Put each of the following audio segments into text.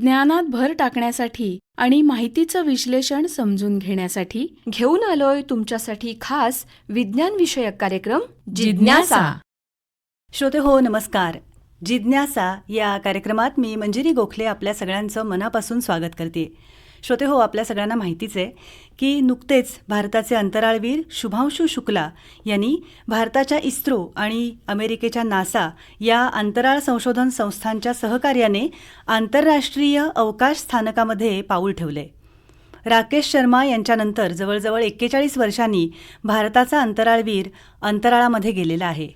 ज्ञानात भर टाकण्यासाठी आणि माहितीचं विश्लेषण समजून घेण्यासाठी घेऊन आलोय तुमच्यासाठी खास विज्ञान विषयक कार्यक्रम जिज्ञासा. श्रोते हो नमस्कार. जिज्ञासा या कार्यक्रमात मी मंजिरी गोखले आपल्या सगळ्यांचं मनापासून स्वागत करते. श्रोते हो आपल्या सगळ्यांना माहितीच आहे की नुकतेच भारताचे अंतराळवीर शुभांशू शुक्ला यांनी भारताच्या इस्रो आणि अमेरिकेच्या नासा या अंतराळ संशोधन संस्थांच्या सहकार्याने आंतरराष्ट्रीय अवकाश स्थानकामध्ये पाऊल ठेवले. राकेश शर्मा यांच्यानंतर जवळजवळ एक्केचाळीस वर्षांनी भारताचा अंतराळवीर अंतराळामध्ये गेलेला आहे.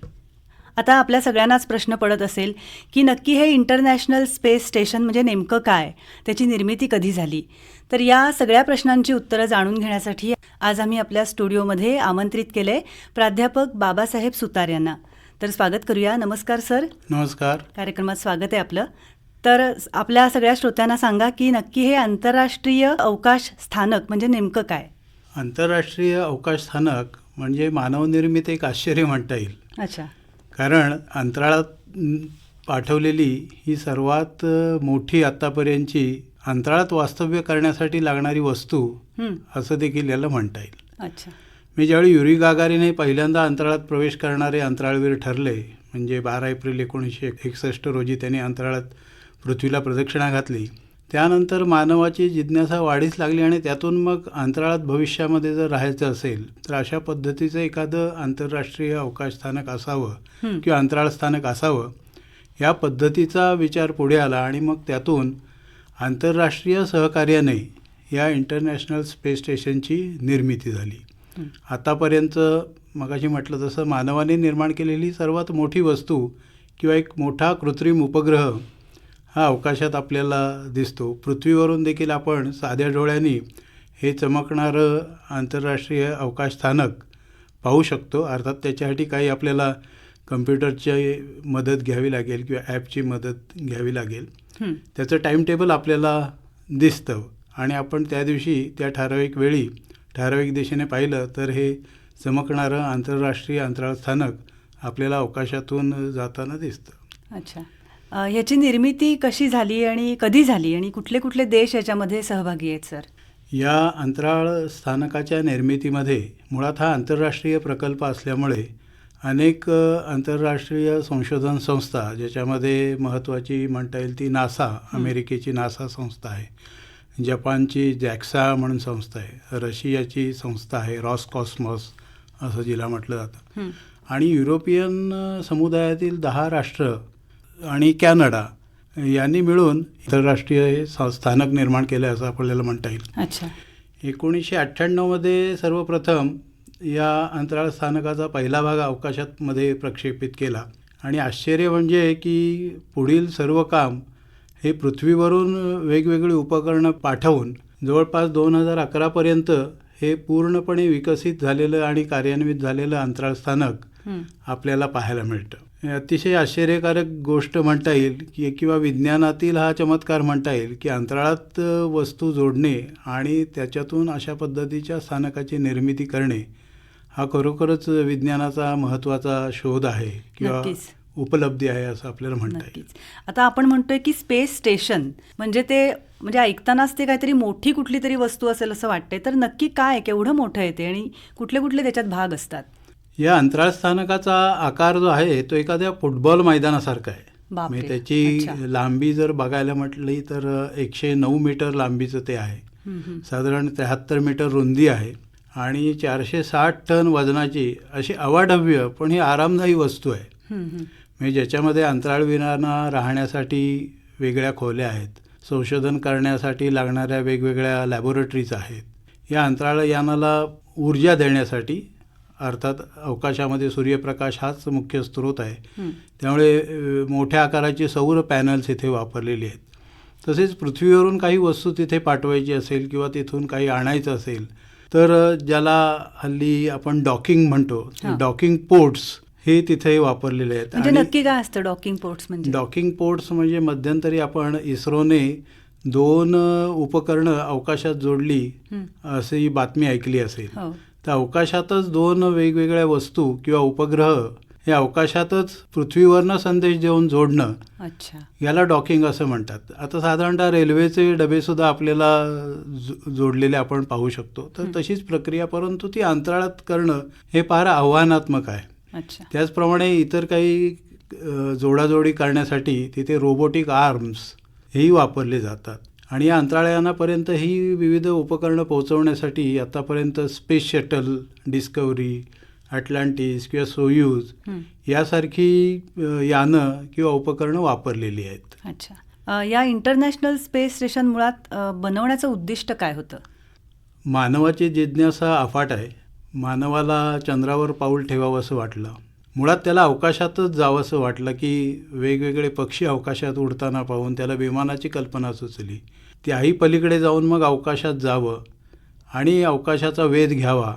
आता आपल्या सगळ्यांनाच प्रश्न पडत असेल की नक्की हे इंटरनॅशनल स्पेस स्टेशन म्हणजे नेमकं काय? त्याची निर्मिती कधी झाली? तर या सगळ्या प्रश्नांची उत्तरं जाणून घेण्यासाठी आज आम्ही आपल्या स्टुडिओमध्ये आमंत्रित केले प्राध्यापक बाबासाहेब सुतार यांना. तर स्वागत करूया. नमस्कार सर. नमस्कार. कार्यक्रमात स्वागत आहे आपलं. तर आपल्या सगळ्या श्रोत्यांना सांगा की नक्की हे आंतरराष्ट्रीय अवकाश स्थानक म्हणजे नेमकं काय? आंतरराष्ट्रीय अवकाश स्थानक म्हणजे मानवनिर्मित एक आश्चर्य म्हणता येईल. अच्छा. कारण अंतराळात पाठवलेली ही सर्वात मोठी आत्तापर्यंतची अंतराळात वास्तव्य करण्यासाठी लागणारी वस्तू असं देखील याला म्हणता येईल. अच्छा. मी ज्यावेळी युरी गागारीने पहिल्यांदा अंतराळात प्रवेश करणारे अंतराळवीर ठरले म्हणजे बारा एप्रिल एकोणीसशे एकसष्ट रोजी त्यांनी अंतराळात पृथ्वीला प्रदक्षिणा घातली त्यानंतर मानवाची जिज्ञासा वाढीच लागली आणि त्यातून मग अंतराळात भविष्यामध्ये जर राहायचं असेल तर अशा पद्धतीचं एखादं आंतरराष्ट्रीय अवकाश स्थानक असावं. किंवा अंतराळ स्थानक असावं या पद्धतीचा विचार पुढे आला आणि मग त्यातून आंतरराष्ट्रीय सहकार्याने या इंटरनॅशनल स्पेस स्टेशनची निर्मिती झाली. आतापर्यंत मगाशी म्हटलं तसं मानवाने निर्माण केलेली सर्वात मोठी वस्तू किंवा एक मोठा कृत्रिम उपग्रह हा अवकाशात आपल्याला दिसतो. पृथ्वीवरून देखील आपण साध्या डोळ्यांनी हे चमकणारं आंतरराष्ट्रीय अवकाश स्थानक पाहू शकतो. अर्थात त्याच्यासाठी काही आपल्याला कम्प्युटरची मदत घ्यावी लागेल किंवा ॲपची मदत घ्यावी लागेल. त्याचं टाईम टेबल आपल्याला दिसतं. आणि आपण त्या दिवशी त्या ठराविक वेळी ठराविक दिशेने पाहिलं तर हे चमकणारं आंतरराष्ट्रीय अंतराळ स्थानक आपल्याला अवकाशातून जाताना दिसतं. अच्छा. ह्याची निर्मिती कशी झाली आणि कधी झाली आणि कुठले कुठले देश याच्यामध्ये सहभागी आहेत सर? या अंतराळ स्थानकाच्या निर्मितीमध्ये मुळात हा आंतरराष्ट्रीय प्रकल्प असल्यामुळे अनेक आंतरराष्ट्रीय संशोधन संस्था ज्याच्यामध्ये महत्त्वाची म्हणता येईल ती नासा अमेरिकेची नासा संस्था आहे. जपानची जॅक्सा म्हणून संस्था आहे. रशियाची संस्था आहे रॉसकॉस्मॉस असं जिला म्हटलं जातं. आणि युरोपियन समुदायातील दहा राष्ट्र आणि कॅनडा यांनी मिळून आंतरराष्ट्रीय स्थानक निर्माण केलं असं आपल्याला म्हणता येईल. अच्छा. एकोणीसशे अठ्ठ्याण्णवमध्ये सर्वप्रथम या अंतराळ स्थानकाचा पहिला भाग अवकाशात मध्ये प्रक्षेपित केला. आणि आश्चर्य म्हणजे की पुढील सर्व काम हे पृथ्वीवरून वेगवेगळी उपकरणं पाठवून जवळपास दोन हजार अकरापर्यंत हे पूर्णपणे विकसित झालेलं आणि कार्यान्वित झालेलं अंतराळ स्थानक आपल्याला पाहायला मिळतं. अतिशय आश्चर्यकारक गोष्ट म्हणता येईल की किंवा विज्ञानातील हा चमत्कार म्हणता येईल की अंतराळात वस्तू जोडणे आणि त्याच्यातून अशा पद्धतीच्या स्थानकाची निर्मिती करणे हा खरोखरच विज्ञानाचा महत्त्वाचा शोध आहे किंवा. उपलब्धी आहे असं आपल्याला म्हणता येईल. आता आपण म्हणतोय की स्पेस स्टेशन म्हणजे ते म्हणजे ऐकतानाच ते काहीतरी मोठी कुठली तरी वस्तू असेल असं वाटतंय तर नक्की काय केवढं मोठं आहे ते आणि कुठले कुठले त्याच्यात भाग असतात? या अंतराळ स्थानकाचा आकार जो आहे तो एखाद्या फुटबॉल मैदानासारखा आहे. म्हणजे त्याची. लांबी जर बघायला म्हटली तर एकशे नऊ मीटर लांबीचं ते आहे. साधारण त्र्याहत्तर मीटर रुंदी आहे आणि चारशे साठ टन वजनाची अशी अवाढव्य पण ही आरामदायी वस्तू आहे. म्हणजे ज्याच्यामध्ये अंतराळवीरांना राहण्यासाठी वेगळ्या खोल्या आहेत संशोधन करण्यासाठी लागणाऱ्या वेगवेगळ्या लॅबोरेटरीज आहेत या अंतराळ यानाला ऊर्जा देण्यासाठी अर्थात अवकाशामध्ये सूर्यप्रकाश हाच मुख्य स्रोत आहे. त्यामुळे मोठ्या आकाराची सौर पॅनल्स इथे वापरलेली आहेत तसेच पृथ्वीवरून काही वस्तू तिथे पाठवायची असेल किंवा तिथून काही आणायचं असेल तर ज्याला हल्ली आपण डॉकिंग म्हणतो. डॉकिंग पोर्ट्स हे तिथे वापरलेले आहेत म्हणजे नक्की काय असतं डॉकिंग पोर्ट्स म्हणजे डॉकिंग पोर्ट्स म्हणजे मध्यंतरी आपण इस्रोने दोन उपकरणं अवकाशात जोडली हं. अशी बातमी ऐकली असेल हो तर अवकाशातच दोन वेगवेगळ्या वस्तू किंवा उपग्रह हे अवकाशातच पृथ्वीवरनं संदेश देऊन जोडणं. अच्छा. याला डॉकिंग असं म्हणतात. आता साधारणतः रेल्वेचे डबेसुद्धा आपल्याला जो- जोडलेले आपण पाहू शकतो. तर तशीच प्रक्रिया परंतु ती अंतराळात करणं हे फार आव्हानात्मक आहे. अच्छा. त्याचप्रमाणे इतर काही जोडाजोडी करण्यासाठी तिथे रोबोटिक आर्म्स हेही वापरले जातात. आणि या अंतराळयानापर्यंत ही विविध उपकरणं पोहोचवण्यासाठी आतापर्यंत स्पेस शटल डिस्कवरी अटलांटिस किंवा सोयूज. यासारखी यानं किंवा उपकरणं वापरलेली आहेत. अच्छा. या इंटरनॅशनल स्पेस स्टेशन मुळात बनवण्याचं उद्दिष्ट काय होतं? मानवाची जिज्ञासा अफाट आहे. मानवाला चंद्रावर पाऊल ठेवावं असं वाटलं. मुळात त्याला अवकाशातच जावंसं वाटलं की वेगवेगळे पक्षी अवकाशात उडताना पाहून त्याला विमानाची कल्पना सुचली. त्याही पलीकडे जाऊन मग अवकाशात जावं आणि अवकाशाचा वेध घ्यावा.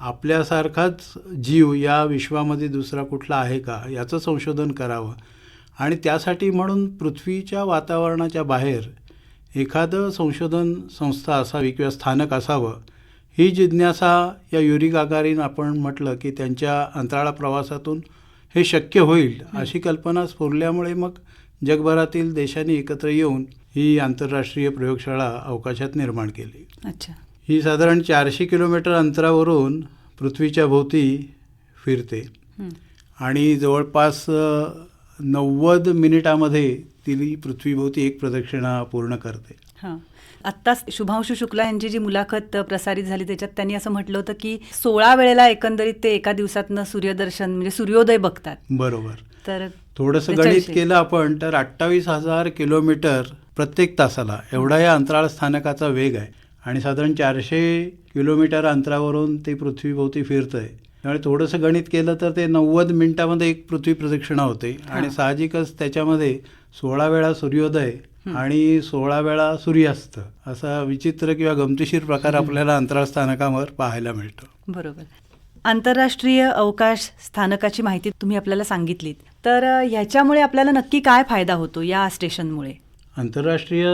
आपल्यासारखाच जीव या विश्वामध्ये दुसरा कुठला आहे का याचं संशोधन करावं. आणि त्यासाठी म्हणून पृथ्वीच्या वातावरणाच्या बाहेर एखादं संशोधन संस्था असावी किंवा स्थानक असावं ही जिज्ञासा या युरी गागारीन आपण म्हटलं की त्यांच्या अंतराळा प्रवासातून हे शक्य होईल अशी कल्पना स्फुरल्यामुळे मग जगभरातील देशांनी एकत्र येऊन ही आंतरराष्ट्रीय प्रयोगशाळा अवकाशात निर्माण केली. अच्छा. ही साधारण चारशे किलोमीटर अंतरावरून पृथ्वीच्या भोवती फिरते. आणि जवळपास नव्वद मिनिटामध्ये ती पृथ्वीभोवती एक प्रदक्षिणा पूर्ण करते. हां. आत्ताच शुभांशू शुक्ला यांची जी मुलाखत प्रसारित झाली त्याच्यात त्यांनी असं म्हटलं होतं की सोळा वेळेला एकंदरीत ते एका दिवसातनं सूर्यदर्शन म्हणजे सूर्योदय बघतात. बरोबर. तर थोडंसं गणित. केलं आपण तर अठ्ठावीस हजार किलोमीटर प्रत्येक तासाला एवढा या अंतराळ स्थानकाचा वेग आहे. आणि साधारण चारशे किलोमीटर अंतरावरून ते पृथ्वीभोवती फिरतंय. त्यामुळे थोडंसं गणित केलं तर ते नव्वद मिनिटामध्ये एक पृथ्वी प्रदक्षिणा होते. आणि साहजिकच त्याच्यामध्ये सोळा वेळा सूर्योदय आणि सोळा वेळा सूर्यास्त असा विचित्र किंवा गमतीशीर प्रकार आपल्याला अंतराळ स्थानकावर पाहायला मिळतो. बरोबर. आंतरराष्ट्रीय अवकाश स्थानकाची माहिती तुम्ही आपल्याला सांगितलीत. तर ह्याच्यामुळे आपल्याला नक्की काय फायदा होतो या स्टेशनमुळे? आंतरराष्ट्रीय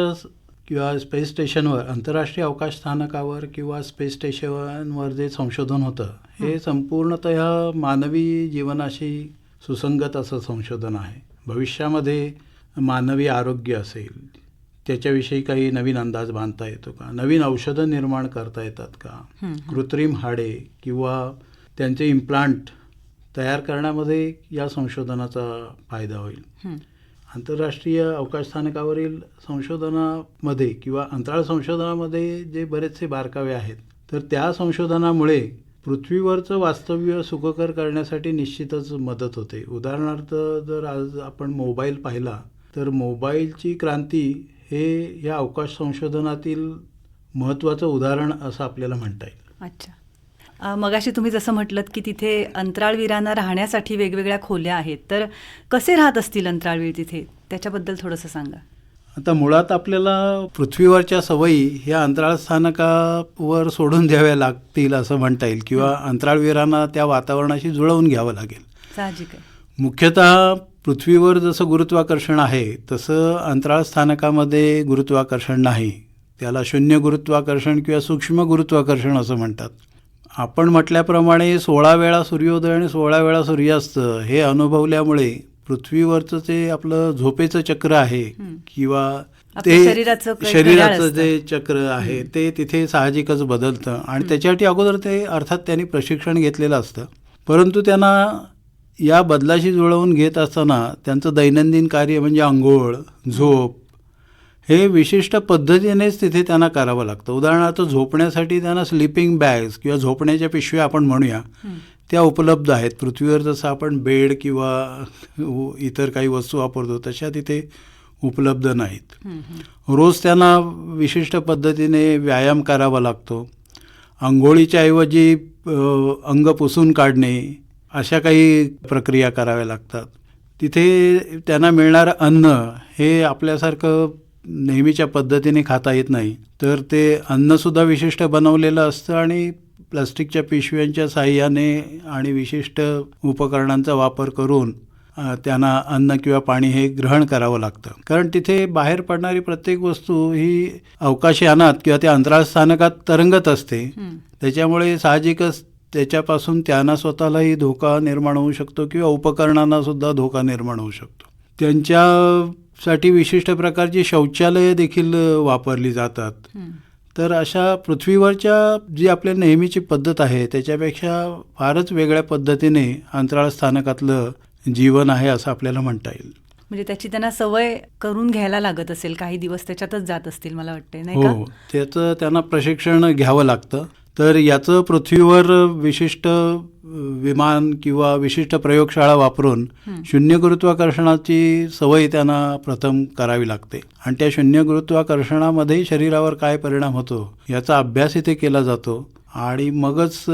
किंवा स्पेस स्टेशनवर आंतरराष्ट्रीय अवकाश स्थानकावर किंवा स्पेस स्टेशनवर जे संशोधन होतं हे संपूर्णतः मानवी जीवनाशी सुसंगत असं संशोधन आहे. भविष्यामध्ये मानवी आरोग्य असेल त्याच्याविषयी काही नवीन अंदाज बांधता येतो का? नवीन औषधं निर्माण करता येतात का? कृत्रिम हाडे किंवा त्यांचे इम्प्लांट तयार करण्यामध्ये या संशोधनाचा फायदा होईल. आंतरराष्ट्रीय अवकाश स्थानकावरील संशोधनामध्ये किंवा अंतराळ संशोधनामध्ये जे बरेचसे बारकावे आहेत तर त्या संशोधनामुळे पृथ्वीवरचं वास्तव्य सुखकर करण्यासाठी निश्चितच मदत होते. उदाहरणार्थ जर आज आपण मोबाईल पाहिला तर मोबाईलची क्रांती हे या अवकाश संशोधनातील महत्त्वाचं उदाहरण असं आपल्याला म्हणता येईल. अच्छा. मगाशी तुम्ही जसं म्हटलं की तिथे अंतराळवीरांना राहण्यासाठी वेगवेगळ्या खोल्या आहेत. तर कसे राहत असतील अंतराळवीर तिथे? त्याच्याबद्दल थोडंसं सांगा. आता मुळात आपल्याला पृथ्वीवरच्या सवयी ह्या अंतराळ स्थानकावर सोडून द्याव्या लागतील असं म्हणता येईल किंवा अंतराळवीरांना त्या वातावरणाशी जुळवून घ्यावं लागेल. साहजिक मुख्यतः पृथ्वीवर जसं गुरुत्वाकर्षण आहे तसं अंतराळ स्थानकामध्ये गुरुत्वाकर्षण नाही. त्याला शून्य गुरुत्वाकर्षण किंवा सूक्ष्म गुरुत्वाकर्षण असं म्हणतात. आपण म्हटल्याप्रमाणे सोळा वेळा सूर्योदय आणि सोळा वेळा सूर्यास्त हे अनुभवल्यामुळे पृथ्वीवरचं जे आपलं झोपेचं चक्र आहे किंवा आपल्या शरीराचं. जे चक्र आहे ते तिथे साहजिकच बदलतं. आणि त्याच्यासाठी अगोदर ते अर्थात त्यांनी प्रशिक्षण घेतलेलं असतं. परंतु त्यांना या बदलाशी जुळवून घेत असताना त्यांचं दैनंदिन कार्य म्हणजे आंघोळ झोप हे विशिष्ट पद्धतीनेच तिथे त्यांना करावं लागतं. उदाहरणार्थ झोपण्यासाठी त्यांना स्लिपिंग बॅग्स किंवा झोपण्याच्या पिशव्या आपण म्हणूया त्या उपलब्ध आहेत. पृथ्वीवर जसं आपण बेड किंवा इतर काही वस्तू वापरतो तशा तिथे उपलब्ध नाहीत. रोज त्यांना विशिष्ट पद्धतीने व्यायाम करावा लागतो. आंघोळीच्या ऐवजी अंग पुसून काढणे अशा काही प्रक्रिया कराव्या लागतात. तिथे त्यांना मिळणारं अन्न हे आपल्यासारखं नेहमीच्या पद्धतीने खाता येत नाही. तर ते अन्नसुद्धा विशिष्ट बनवलेलं असतं आणि प्लास्टिकच्या पिशव्यांच्या साह्याने आणि विशिष्ट उपकरणांचा वापर करून त्यांना अन्न किंवा पाणी हे ग्रहण करावं लागतं. कारण तिथे बाहेर पडणारी प्रत्येक वस्तू ही अवकाशयानात किंवा त्या अंतराळ स्थानकात तरंगत असते. त्याच्यामुळे साहजिकच त्याच्यापासून त्यांना स्वतःलाही धोका निर्माण होऊ शकतो किंवा उपकरणांना सुद्धा धोका निर्माण होऊ शकतो. त्यांच्यासाठी विशिष्ट प्रकारची शौचालये देखील वापरली जातात. तर अशा पृथ्वीवरच्या जी आपल्या नेहमीची पद्धत आहे त्याच्यापेक्षा फारच वेगळ्या पद्धतीने अंतराळ स्थानकातलं जीवन आहे असं आपल्याला म्हणता येईल. म्हणजे त्याची त्यांना सवय करून घ्यायला लागत असेल काही दिवस त्याच्यातच जात असतील मला वाटते नाही का? हो त्याचं त्यांना प्रशिक्षण घ्यावं लागतं. तर याचं पृथ्वीवर विशिष्ट विमान किंवा विशिष्ट प्रयोगशाळा वापरून शून्य गुरुत्वाकर्षणाची सवय त्यांना प्रथम करावी लागते. आणि त्या शून्य गुरुत्वाकर्षणामध्ये शरीरावर काय परिणाम होतो याचा अभ्यास इथे केला जातो आणि मगच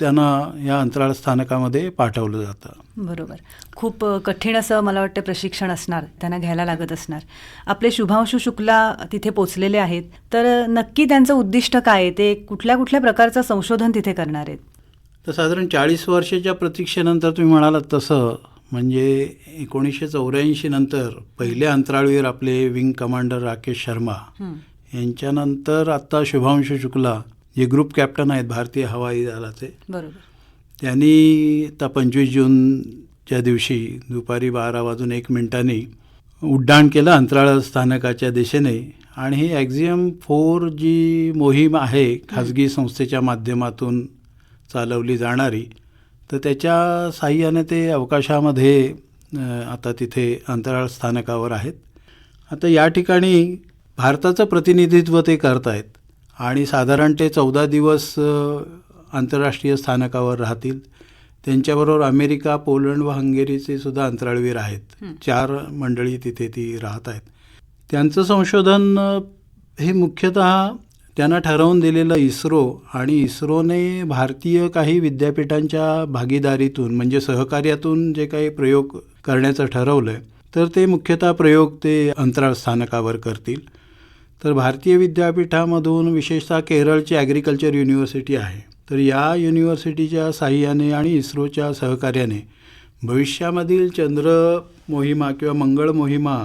त्यांना या अंतराळ स्थानकामध्ये पाठवलं जातं. बरोबर. खूप कठीण असं मला वाटतं प्रशिक्षण असणार त्यांना घ्यायला लागत असणार. आपले शुभांशू शुक्ला तिथे पोचलेले आहेत. तर नक्की त्यांचं उद्दिष्ट काय आहे? ते कुठल्या कुठल्या प्रकारचं संशोधन तिथे करणार आहेत? तर साधारण चाळीस वर्षाच्या प्रतीक्षेनंतर तुम्ही म्हणालात तसं. म्हणजे एकोणीसशे चौऱ्याऐंशी नंतर पहिले अंतराळवीर आपले विंग कमांडर राकेश शर्मा. यांच्यानंतर आत्ता शुभांशु शुक्ला जे ग्रुप कॅप्टन आहेत भारतीय हवाई दलाचे. बरोबर. त्यांनी आता पंचवीस जूनच्या दिवशी दुपारी बारा वाजून एक मिनिटांनी उड्डाण केलं अंतराळ स्थानकाच्या दिशेने. आणि ही ॲक्झियम फोर जी मोहीम आहे खाजगी संस्थेच्या माध्यमातून चालवली जाणारी. तर त्याच्या साह्याने ते अवकाशामध्ये आता तिथे अंतराळ स्थानकावर आहेत. आता या ठिकाणी भारताचं प्रतिनिधित्व ते करत आहेत आणि साधारण ते चौदा दिवस आंतरराष्ट्रीय स्थानकावर राहतील. त्यांच्याबरोबर अमेरिका पोलंड व हंगेरीचे सुद्धा अंतराळवीर आहेत. चार मंडळी तिथे ती राहत आहेत. त्यांचं संशोधन हे मुख्यतः त्यांना ठरवून दिलेलं इस्रो आणि इस्रोने भारतीय काही विद्यापीठांच्या भागीदारीतून म्हणजे सहकार्यातून जे काही प्रयोग करण्याचं ठरवलं आहे तर ते मुख्यतः प्रयोग ते अंतराळ स्थानकावर करतील. तर भारतीय विद्यापीठामधून विशेषतः केरळची ॲग्रिकल्चर युनिव्हर्सिटी आहे. तर या युनिव्हर्सिटीच्या साह्याने आणि इस्रोच्या सहकार्याने भविष्यामधील चंद्र मोहिमा किंवा मंगळ मोहिमा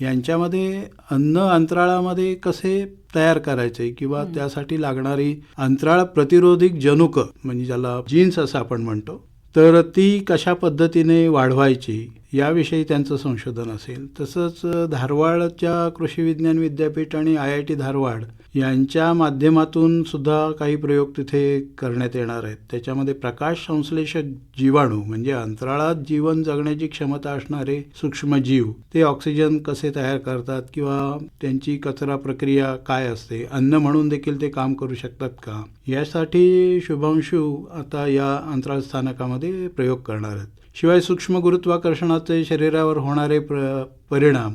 यांच्यामध्ये अन्न अंतराळामध्ये कसे तयार करायचे किंवा त्यासाठी लागणारी अंतराळ प्रतिरोधिक जनुकं म्हणजे ज्याला जीन्स असं आपण म्हणतो तर ती कशा पद्धतीने वाढवायची याविषयी त्यांचं संशोधन असेल. तसंच धारवाडच्या कृषी विज्ञान विद्यापीठ आणि आय आय टी धारवाड यांच्या माध्यमातून सुद्धा काही प्रयोग तिथे करण्यात येणार आहेत. त्याच्यामध्ये प्रकाश संश्लेषक जीवाणू म्हणजे अंतराळात जीवन जगण्याची क्षमता असणारे सूक्ष्मजीव ते ऑक्सिजन कसे तयार करतात किंवा त्यांची कचरा प्रक्रिया काय असते अन्न म्हणून देखील ते काम करू शकतात का? यासाठी शुभांशू आता या अंतराळ स्थानकामध्ये प्रयोग करणार आहेत. शिवाय सूक्ष्म गुरुत्वाकर्षणाचे शरीरावर होणारे प्र परिणाम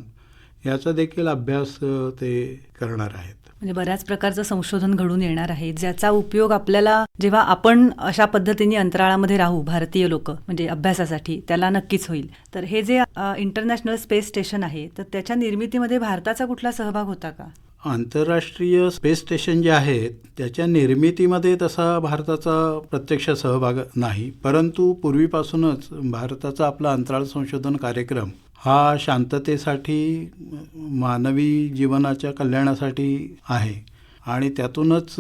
याचा देखील अभ्यास ते करणार आहेत. म्हणजे बऱ्याच प्रकारचं संशोधन घडून येणार आहे ज्याचा उपयोग आपल्याला जेव्हा आपण अशा पद्धतीने अंतराळामध्ये राहू भारतीय लोक म्हणजे अभ्यासासाठी त्याला नक्कीच होईल. तर हे जे इंटरनॅशनल स्पेस स्टेशन आहे तर त्याच्या निर्मितीमध्ये भारताचा कुठला सहभाग होता का? आंतरराष्ट्रीय स्पेस स्टेशन जे आहेत त्याच्या निर्मितीमध्ये तसा भारताचा प्रत्यक्ष सहभाग नाही. परंतु पूर्वीपासूनच भारताचा आपला अंतराळ संशोधन कार्यक्रम हा शांततेसाठी मानवी जीवनाच्या कल्याणासाठी आहे. आणि त्यातूनच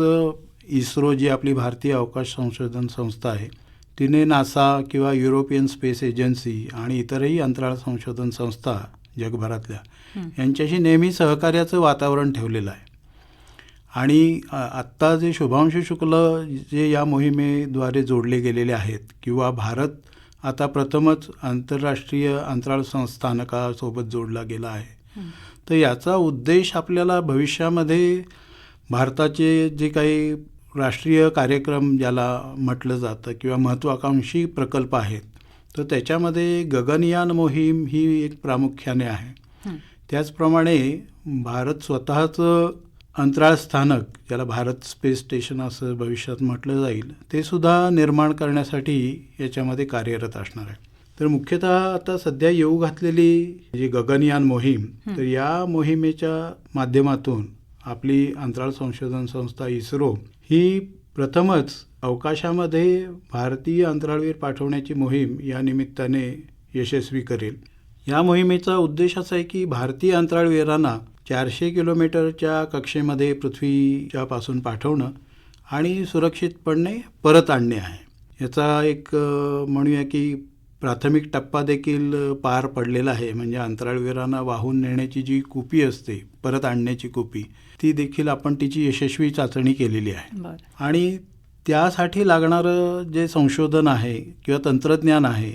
इस्रो जी आपली भारतीय अवकाश संशोधन संस्था आहे तिने नासा किंवा युरोपियन स्पेस एजन्सी आणि इतरही अंतराळ संशोधन संस्था जगभरातल्या. यांच्याशी नेहमी सहकार्याचं वातावरण ठेवलेलं आहे. आणि आत्ता जे शुभांशु शुक्ल जे या मोहिमेद्वारे जोडले गेलेले आहेत किंवा भारत आता प्रथमच आंतरराष्ट्रीय अंतराळ संस्थानकासोबत जोडला गेला आहे. तर याचा उद्देश आपल्याला भविष्यामध्ये भारताचे जे काही राष्ट्रीय कार्यक्रम ज्याला म्हटलं जातं किंवा महत्त्वाकांक्षी प्रकल्प आहेत तर त्याच्यामध्ये गगनयान मोहीम ही एक प्रामुख्याने आहे. त्याचप्रमाणे भारत स्वतःचं अंतराळ स्थानक ज्याला भारत स्पेस स्टेशन असं भविष्यात म्हटलं जाईल ते सुद्धा निर्माण करण्यासाठी याच्यामध्ये कार्यरत असणार आहे. तर मुख्यतः आता सध्या येऊ घातलेली जी गगनयान मोहीम तर या मोहिमेच्या माध्यमातून आपली अंतराळ संशोधन संस्था इस्रो ही प्रथमच अवकाशामध्ये भारतीय अंतराळवीर पाठवण्याची मोहीम या निमित्ताने यशस्वी करेल. या मोहिमेचा उद्देश असा आहे की भारतीय अंतराळवीरांना चारशे किलोमीटरच्या कक्षेमध्ये पृथ्वीच्या पासून पाठवणं आणि सुरक्षितपणे परत आणणे आहे. याचा एक म्हणूया की प्राथमिक टप्पा देखील पार पडलेला आहे. म्हणजे अंतराळवीरांना वाहून नेण्याची जी कुपी असते परत आणण्याची कुपी ती देखील आपण तिची यशस्वी चाचणी केलेली आहे. आणि त्यासाठी लागणारं जे संशोधन आहे किंवा तंत्रज्ञान आहे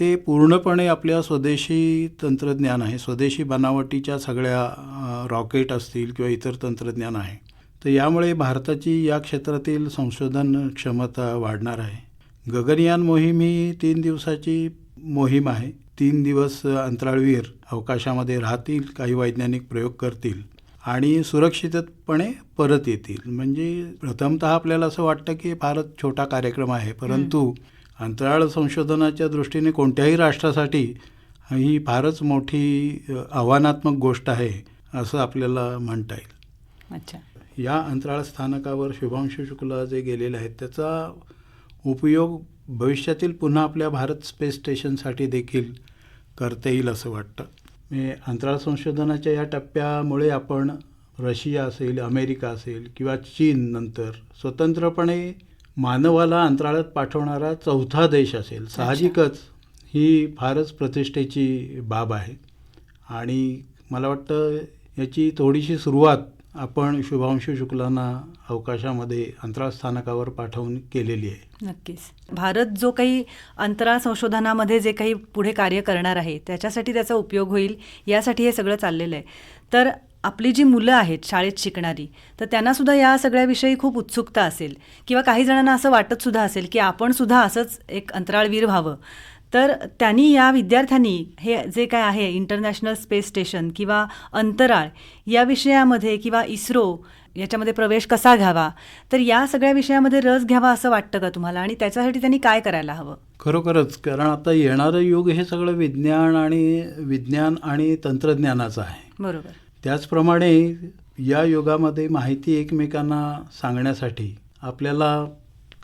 ते पूर्णपणे आपल्या स्वदेशी तंत्रज्ञान आहे. स्वदेशी बनावटीच्या सगळ्या रॉकेट असतील किंवा इतर तंत्रज्ञान आहे. तर यामुळे भारताची या क्षेत्रातील संशोधन क्षमता वाढणार आहे. गगनयान मोहीम ही तीन दिवसाची मोहीम आहे. तीन दिवस अंतराळवीर अवकाशामध्ये राहतील काही वैज्ञानिक प्रयोग करतील. आणि सुरक्षितपणे परत येतील. म्हणजे प्रथमतः आपल्याला असं वाटतं की फारच छोटा कार्यक्रम आहे. परंतु अंतराळ संशोधनाच्या दृष्टीने कोणत्याही राष्ट्रासाठी ही फारच मोठी आव्हानात्मक गोष्ट आहे असं आपल्याला म्हणता येईल. अच्छा. या अंतराळ स्थानकावर शुभांशू शुक्ला जे गेलेले आहेत त्याचा उपयोग भविष्यातील पुन्हा आपल्या भारत स्पेस स्टेशनसाठी देखील करता येईल असं वाटतं. अंतराळ संशोधनाच्या या टप्प्यामुळे आपण रशिया असेल अमेरिका असेल किंवा चीन नंतर स्वतंत्रपणे मानवाला अंतराळात पाठवणारा चौथा देश असेल साहजिकच ही फारच प्रतिष्ठेची बाब आहे. आणि मला वाटतं याची थोडीशी सुरुवात आपण शुभांशु शुक्लांना अवकाशामध्ये अंतराळ स्थानकावर पाठवून केलेली आहे. नक्कीच. भारत जो काही अंतराळ संशोधनामध्ये जे काही पुढे कार्य करणार आहे त्याच्यासाठी त्याचा उपयोग होईल यासाठी हे सगळं चाललेलं आहे. तर आपली जी मुलं आहेत शाळेत शिकणारी तर त्यांनासुद्धा या सगळ्याविषयी खूप उत्सुकता असेल किंवा काही जणांना असं वाटतसुद्धा असेल की आपणसुद्धा असंच एक अंतराळवीर व्हावं. तर त्यांनी या विद्यार्थ्यांनी हे जे काय आहे इंटरनॅशनल स्पेस स्टेशन किंवा अंतराळ या विषयामध्ये किंवा इस्रो याच्यामध्ये प्रवेश कसा घ्यावा? तर या सगळ्या विषयामध्ये रस घ्यावा असं वाटतं का तुम्हाला? आणि त्याच्यासाठी त्यांनी काय करायला हवं? खरोखरच कारण आता येणारं युग हे सगळं विज्ञान आणि विज्ञान आणि तंत्रज्ञानाचं आहे. बरोबर. त्याचप्रमाणे या युगामध्ये माहिती एकमेकांना सांगण्यासाठी आपल्याला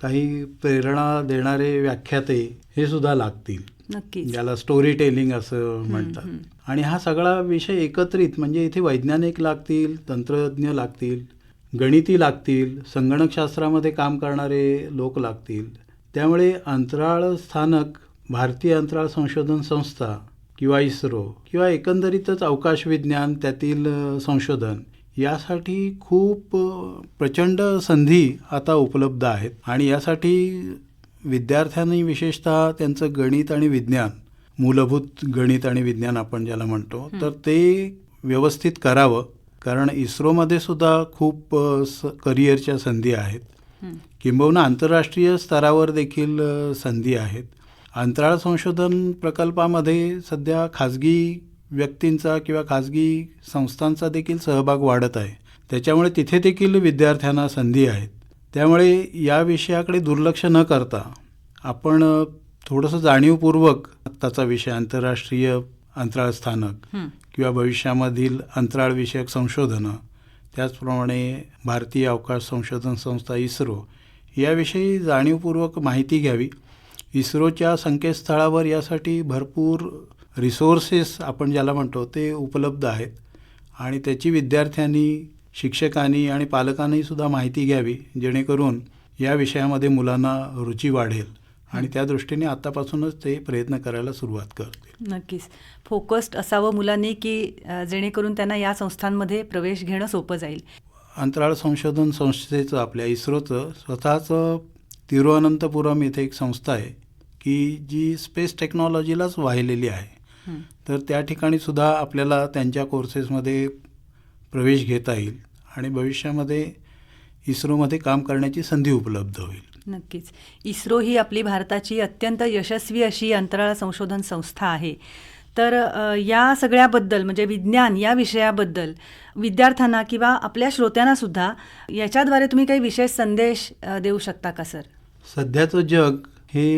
काही प्रेरणा देणारे व्याख्याते हे सुद्धा लागतील. नक्कीच. ज्याला स्टोरी टेलिंग असं म्हणतात. आणि हा सगळा विषय एकत्रित म्हणजे इथे वैज्ञानिक लागतील तंत्रज्ञ लागतील गणिती लागतील संगणकशास्त्रामध्ये काम करणारे लोक लागतील. त्यामुळे अंतराळ स्थानक भारतीय अंतराळ संशोधन संस्था किंवा इस्रो किंवा एकंदरीतच अवकाश विज्ञान त्यातील संशोधन यासाठी खूप प्रचंड संधी आता उपलब्ध आहेत. आणि यासाठी विद्यार्थ्यांनी विशेषतः त्यांचं गणित आणि विज्ञान मूलभूत गणित आणि विज्ञान आपण ज्याला म्हणतो तर ते व्यवस्थित करावं. कारण इस्रोमध्ये सुद्धा खूप करिअरच्या संधी आहेत. किंबहुना आंतरराष्ट्रीय स्तरावर देखील संधी आहेत. अंतराळ संशोधन प्रकल्पामध्ये सध्या खाजगी व्यक्तींचा किंवा खाजगी संस्थांचा देखील सहभाग वाढत आहे. त्याच्यामुळे तिथे देखील विद्यार्थ्यांना संधी आहेत. त्यामुळे या विषयाकडे दुर्लक्ष न करता आपण थोडंसं जाणीवपूर्वक आत्ताचा विषय आंतरराष्ट्रीय अंतराळ स्थानक किंवा भविष्यामधील अंतराळविषयक संशोधनं त्याचप्रमाणे भारतीय अवकाश संशोधन संस्था इस्रो याविषयी जाणीवपूर्वक माहिती घ्यावी. इस्रोच्या संकेतस्थळावर यासाठी भरपूर रिसोर्सेस आपण ज्याला म्हणतो ते उपलब्ध आहेत. आणि त्याची विद्यार्थ्यांनी शिक्षकांनी आणि पालकांनी सुद्धा माहिती घ्यावी जेणेकरून या विषयामध्ये मुलांना रुची वाढेल. आणि त्या दृष्टीने आत्तापासूनच ते प्रयत्न करायला सुरुवात करतील. नक्कीच. फोकस्ड असावं मुलांनी की जेणेकरून त्यांना या संस्थांमध्ये प्रवेश घेणं सोपं जाईल? अंतराळ संशोधन संस्थेचं आपल्या इस्रोचं स्वतःचं तिरुअनंतपुरम इथे एक संस्था आहे की जी स्पेस टेक्नॉलॉजीलाच वाहिलेली आहे. तर त्या ठिकाणी सुद्धा आपल्याला त्यांच्या कोर्सेसमध्ये प्रवेश घेता येईल आणि भविष्यामध्ये इस्रोमध्ये काम करण्याची संधी उपलब्ध होईल. नक्कीच. इस्रो ही आपली भारताची अत्यंत यशस्वी अशी अंतराळ संशोधन संस्था आहे. तर या सगळ्याबद्दल म्हणजे विज्ञान या विषयाबद्दल विद्यार्थ्यांना किंवा आपल्या श्रोत्यांना सुद्धा याच्याद्वारे तुम्ही काही विशेष संदेश देऊ शकता का सर? सध्याचं जग हे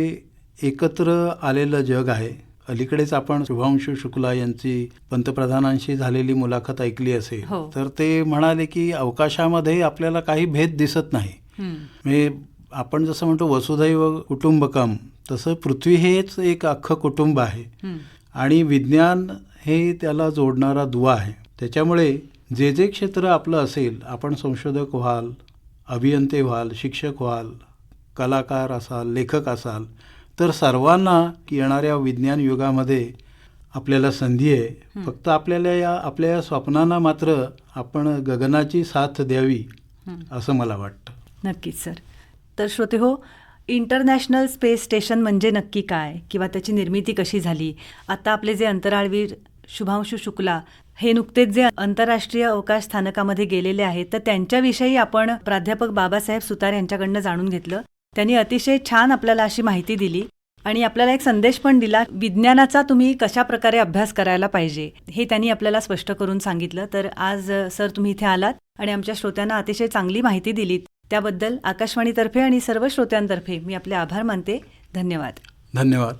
एकत्र आलेलं जग आहे. अलीकडेच आपण शुभांशू शुक्ला यांची पंतप्रधानांशी झालेली मुलाखत ऐकली असेल हो. तर ते म्हणाले की अवकाशामध्ये आपल्याला काही भेद दिसत नाही. म्हणजे आपण जसं म्हणतो वसुधैव कुटुंबकम तसं पृथ्वी हेच एक अख्खं कुटुंब आहे. आणि विज्ञान हे त्याला जोडणारा दुवा आहे. त्याच्यामुळे जे जे क्षेत्र आपलं असेल आपण संशोधक व्हाल अभियंते व्हाल शिक्षक व्हाल कलाकार असाल लेखक असाल तर सर्वांना येणाऱ्या विज्ञान युगामध्ये आपल्याला संधी आहे. फक्त आपल्याला या आपल्या या स्वप्नांना मात्र आपण गगनाची साथ द्यावी असं मला वाटतं. नक्कीच सर. तर श्रोते हो इंटरनॅशनल स्पेस स्टेशन म्हणजे नक्की काय? किंवा त्याची निर्मिती कशी झाली? आता आपले जे अंतराळवीर शुभांशू शुक्ला हे नुकतेच जे आंतरराष्ट्रीय अवकाश स्थानकामध्ये गेलेले आहेत तर त्यांच्याविषयी आपण प्राध्यापक बाबासाहेब सुतार यांच्याकडनं जाणून घेतलं. त्यांनी अतिशय छान आपल्याला अशी माहिती दिली आणि आपल्याला एक संदेश पण दिला विज्ञानाचा तुम्ही कशा प्रकारे अभ्यास करायला पाहिजे हे त्यांनी आपल्याला स्पष्ट करून सांगितलं. तर आज सर तुम्ही इथे आलात आणि आमच्या श्रोत्यांना अतिशय चांगली माहिती दिलीत. त्याबद्दल आकाशवाणीतर्फे आणि सर्व श्रोत्यांतर्फे मी आपले आभार मानते. धन्यवाद. धन्यवाद.